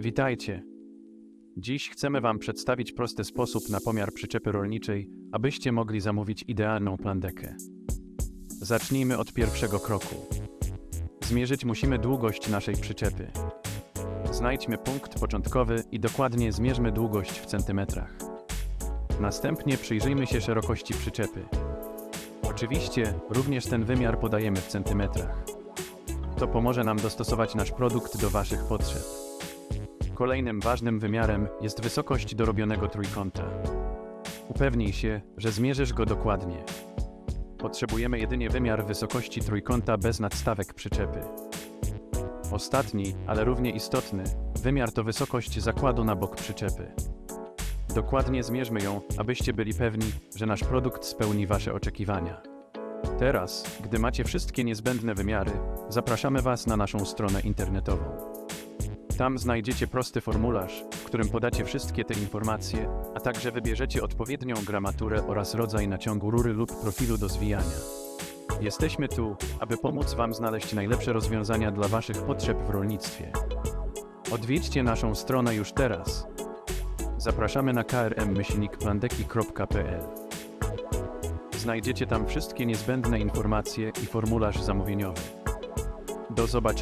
Witajcie. Dziś chcemy Wam przedstawić prosty sposób na pomiar przyczepy rolniczej, abyście mogli zamówić idealną plandekę. Zacznijmy od pierwszego kroku. Zmierzyć musimy długość naszej przyczepy. Znajdźmy punkt początkowy i dokładnie zmierzmy długość w centymetrach. Następnie przyjrzyjmy się szerokości przyczepy. Oczywiście również ten wymiar podajemy w centymetrach. To pomoże nam dostosować nasz produkt do Waszych potrzeb. Kolejnym ważnym wymiarem jest wysokość dorobionego trójkąta. Upewnij się, że zmierzysz go dokładnie. Potrzebujemy jedynie wymiar wysokości trójkąta bez nadstawek przyczepy. Ostatni, ale równie istotny, wymiar to wysokość zakładu na bok przyczepy. Dokładnie zmierzmy ją, abyście byli pewni, że nasz produkt spełni Wasze oczekiwania. Teraz, gdy macie wszystkie niezbędne wymiary, zapraszamy Was na naszą stronę internetową. Tam znajdziecie prosty formularz, w którym podacie wszystkie te informacje, a także wybierzecie odpowiednią gramaturę oraz rodzaj naciągu rury lub profilu do zwijania. Jesteśmy tu, aby pomóc Wam znaleźć najlepsze rozwiązania dla Waszych potrzeb w rolnictwie. Odwiedźcie naszą stronę już teraz. Zapraszamy na krm-plandeki.pl. Znajdziecie tam wszystkie niezbędne informacje i formularz zamówieniowy. Do zobaczenia